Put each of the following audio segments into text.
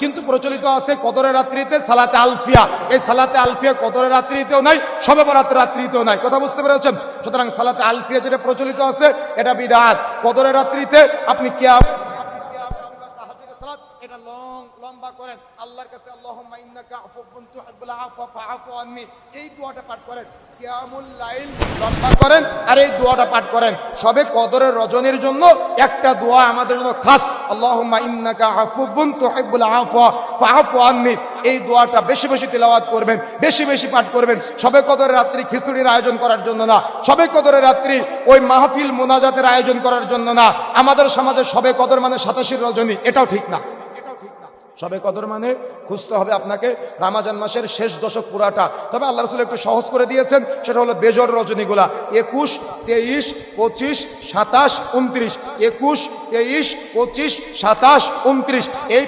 কিন্তু প্রচলিত আছে কদরের রাত্রিতে সালাতে আলফিয়া। এই সালাতে আলফিয়া কদরের রাত্রিতেও নাই সবে বরাতের রাত্রিতেও নাই। কথা বুঝতে পেরেছেন? সুতরাং সালাতে আলফিয়া যেটা প্রচলিত আছে, এটা বিদাত। কদরের রাত্রিতে আপনি কিয়াম এটা লম্বা করেন। আল্লাহর কাছে এই দোয়াটা পাঠ করেন। করেন আর এই দোয়াটা পাঠ করেন। সবে কদরের জন্য একটা দোয়া আমাদের জন্য খাস। এই দোয়াটা বেশি বেশি তেলাওয়াত করবেন, বেশি বেশি পাঠ করবেন। সবে কদরের রাত্রি খিচুড়ির আয়োজন করার জন্য না। সবে কদরের রাত্রি ওই মাহফিল মোনাজাতের আয়োজন করার জন্য না। আমাদের সমাজে সবে কদর মানে সাতাশির রজনী, এটাও ঠিক না। সবে কদর মানে খুঁজতে হবে আপনাকে। রামাজান মাসের শেষ দশক পুরাটা। তবে আল্লাহ রসুল একটু সহজ করে দিয়েছেন, সেটা হলো বেজর রজনীগুলা। একুশ, তেইশ, পঁচিশ, সাতাশ, উনত্রিশ। একুশ, তেইশ, পঁচিশ, সাতাশ, উনত্রিশ। এই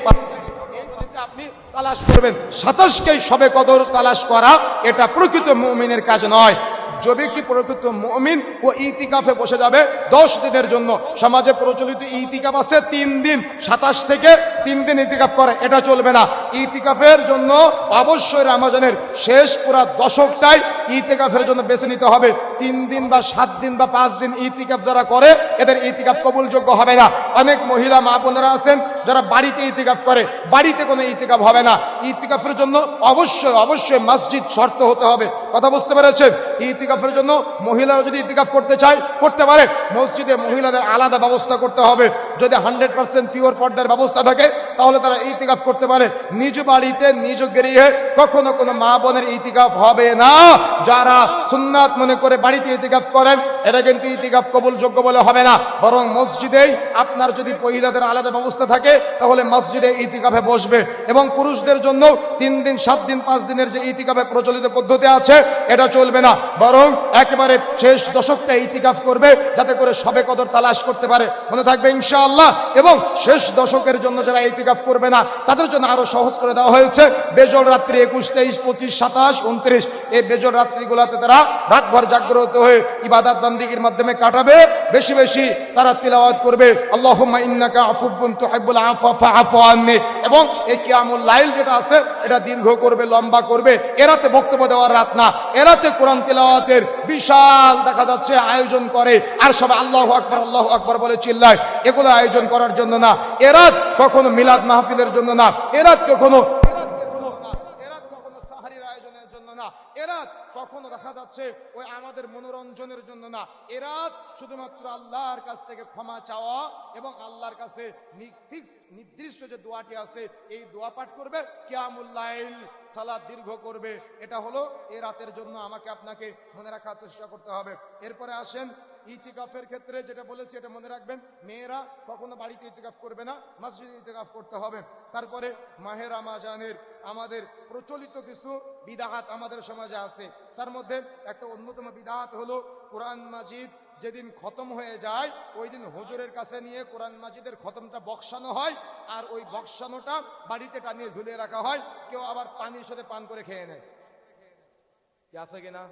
আপনি তালাশ করবেন। সাতাশকেই সবে কদর তালাশ করা, এটা প্রকৃত মুমিনের কাজ নয়। যে ব্যক্তি প্রকৃত মমিন ও ইতিকাফে বসে যাবে দশ দিনের জন্য। সমাজে প্রচলিত ইতিকাফ আছে তিন দিন, সাতাশ থেকে তিন দিন ইতিকাফ করে, এটা চলবে না। ইতিকাফের জন্য অবশ্যই রামাজানের শেষ পুরা দশকটাই ইতিকাফের জন্য বেছে নিতে হবে। তিন দিন বা সাত দিন বা পাঁচ দিন ইতিকাফ যারা করে, এদের ইতিকাফ কবুলযোগ্য হবে না। অনেক মহিলা মা বোনেরা আছেন যারা বাড়িতে ইতিকাফ করে, বাড়িতে কোনো ইতিকাফ হবে না। ইতিকাফের জন্য অবশ্যই অবশ্যই মসজিদ শর্ত হতে হবে। কথা বুঝতে পেরেছেন? ইতিকাফের জন্য মহিলারা যদি ইতিকাফ করতে চায়, করতে পারে। মসজিদে মহিলাদের আলাদা ব্যবস্থা করতে হবে। যদি হান্ড্রেড পার্সেন্ট পিওর পর্দার ব্যবস্থা থাকে তাহলে তারা ইতিকাফ করতে পারে। নিজ বাড়িতে, নিজ গৃহে কখনো কোনো মা বোনের ইতিকাফ হবে না। যারা সুন্নাত মনে করে বাড়িতে ইতিকাফ করেন, এটা কিন্তু ইতিকাফ কবুল যোগ্য বলে হবে না। বরং মসজিদেই আপনার যদি মহিলাদের আলাদা ব্যবস্থা থাকে, তাহলে মসজিদে ইতিকাফে বসবে। এবং পুরুষদের জন্য তিন দিন, সাত দিন, পাঁচ দিনের যে ইতিকাফে প্রচলিত পদ্ধতি আছে, এটা চলবে না। বরং একেবারে শেষ দশকটা ইতিকাফ করবে, যাতে করে সবে কদর তালাশ করতে পারে। মনে থাকবে ইনশাআল্লাহ। এবং শেষ দশকের জন্য যারা ইতিকাফ করবে না। তাদের জন্য আরও সহজ করে দেওয়া হয়েছে। বেজল রাত্রি একুশ, তেইশ, পঁচিশ, সাতাশ, উনত্রিশ। এই বেজল রাত্রিগুলোতে তারা রাতভর জাগ্রত হয়ে ইবাদাত বান্দিগির মাধ্যমে কাটাবে। বেশি বেশি তারা তিলাওয়াত করবে। আল্লাহ ইন্নাকা আফুবুন আফা আফা আন্নি। এবং এই কিয়ামুল লাইল যেটা আছে, এটা দীর্ঘ করবে, লম্বা করবে। এরাতে বক্তব্য দেওয়ার রাত না। এরাতে কোরআন তিলাওয়াতের বিশাল দেখা যাচ্ছে আয়োজন করে। আর সব আল্লাহ আকবর আল্লাহ আকবর বলে চিল্লায়। এগুলো আয়োজন করার জন্য না। এরাত কখনো মিলাদ মাহফিলের জন্য না। এরাত কখনো এরাত কখনো এরাত কখনো সাহারির আয়োজনের জন্য না। এরাত কখনো দেখা যাচ্ছে ওই আমাদের মনোরঞ্জনের জন্য না। এরা শুধুমাত্র আল্লাহর কাছ থেকে ক্ষমা চাওয়া এবং আল্লাহর কাছে নির্দিষ্ট যে দোয়াটি আছে, এই দোয়া পাঠ করবে কিয়ামুল্লাইল সালাদ দীর্ঘ করবে। এটা হলো এ রাতের জন্য আমাকে আপনাকে মনে রাখার চেষ্টা করতে হবে। এরপরে আসেন ইতিকাফের ক্ষেত্রে যেটা বলেছি, এটা মনে রাখবেন, মেয়েরা কখনো বাড়িতে ইতিকাফ করবে না, মসজিদে ইতিকাফ করতে হবে। তারপরে মাহের আমাজানের আমাদের প্রচলিত কিছু বিদাহাত আমাদের সমাজে আছে। তার মধ্যে একটা অন্যতম বিদাহাত হলো কোরআন মাজিদ যেদিন খতম হয়ে যায়, ওই দিন হুজুরের কাছে নিয়ে কোরআন মাজিদের খতমটা বক্সানো হয়, আর ওই বক্সানোটা বাড়িতে টানিয়ে ঝুলিয়ে রাখা হয়, কেউ আবার পানির সাথে পান করে খেয়ে নেয়। আছে কিনা?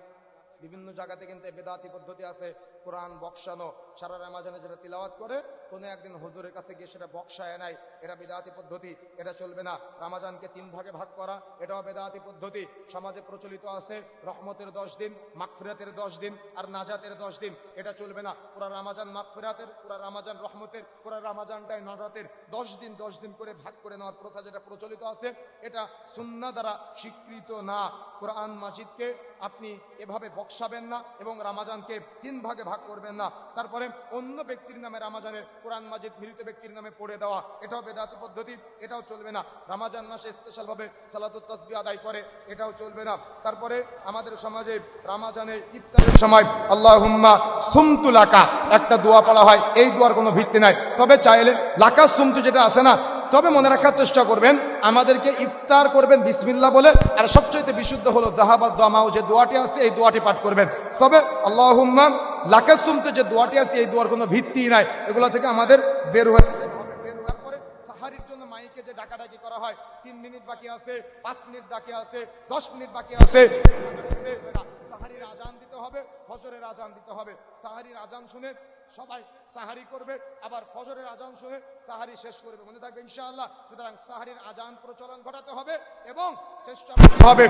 বিভিন্ন জায়গাতে কিন্তু বেদাতি পদ্ধতি আছে। কোরআন বক্সানো সারা রামাজানে যেটা তিলাওয়াত করে, কোনো একদিন হুজুরের কাছে গিয়ে সেটা বক্সায় নেয়। এটা বেদাতি পদ্ধতি, এটা চলবে না। রামাজানকে তিন ভাগে ভাগ করা, এটাও বেদাতি পদ্ধতি। সমাজে প্রচলিত আছে, রহমতের দশ দিন, মাগফিরাতের দশ দিন, আর নাজাতের দশ দিন। এটা চলবে না। পুরা রামাজান মাগফিরাতের, পুরা রামাজান রহমতের, পুরা রামাজানটাই নাজাতের। দশ দিন দশ দিন করে ভাগ করে নেওয়ার প্রথা যেটা প্রচলিত আছে, এটা সুন্না দ্বারা স্বীকৃত না। কোরআন মাজিদকে আপনি এভাবে বক্সাবেন না এবং রামাজানকে তিন ভাগে ভাগ করবেন না। তারপরে অন্য ব্যক্তির নামে রামাজানের কোরআন মাজিদ মৃত ব্যক্তির নামে পড়ে দেওয়া, এটাও বেদাতি পদ্ধতি, এটাও চলবে না। রামাজান মাসে স্পেশালভাবে ভাবে তসবি আদায় করে, এটাও চলবে না। তারপরে আমাদের সমাজে রামাজানে ইফতারের সময় আল্লাহুম্মা সুমতু লাকা, একটা দোয়া পড়া হয়, এই দোয়ার কোনো ভিত্তি নাই। তবে চাইলে লাকা সুমতু যেটা আছে না, তবে মনে রাখার চেষ্টা করবেন আমাদেরকে ইফতার করবেন বিসমিল্লাহ বলে। আর সবচেয়ে বিশুদ্ধ হলো দাহাবাদ দামাও যে দোয়াটি আছে, এই দোয়াটি পাঠ করবেন। তবে আল্লাহুম্মা লাকাসুমতে যে দোয়াটি আছে, এই দোয়ার কোনো ভিত্তি নাই। এগুলো থেকে আমাদের বের হয়ে আজান দিতে হবে, ফজরের আজান দিতে হবে। সাহারির আজান শুনে সবাই সাহারি করবে, আবার ফজরের আজান শুনে সাহারি শেষ করবে। মনে থাকবে ইনশাআল্লাহ। সুতরাং সাহারির আজান প্রচলন ঘটাতে হবে এবং চেষ্টা হবে।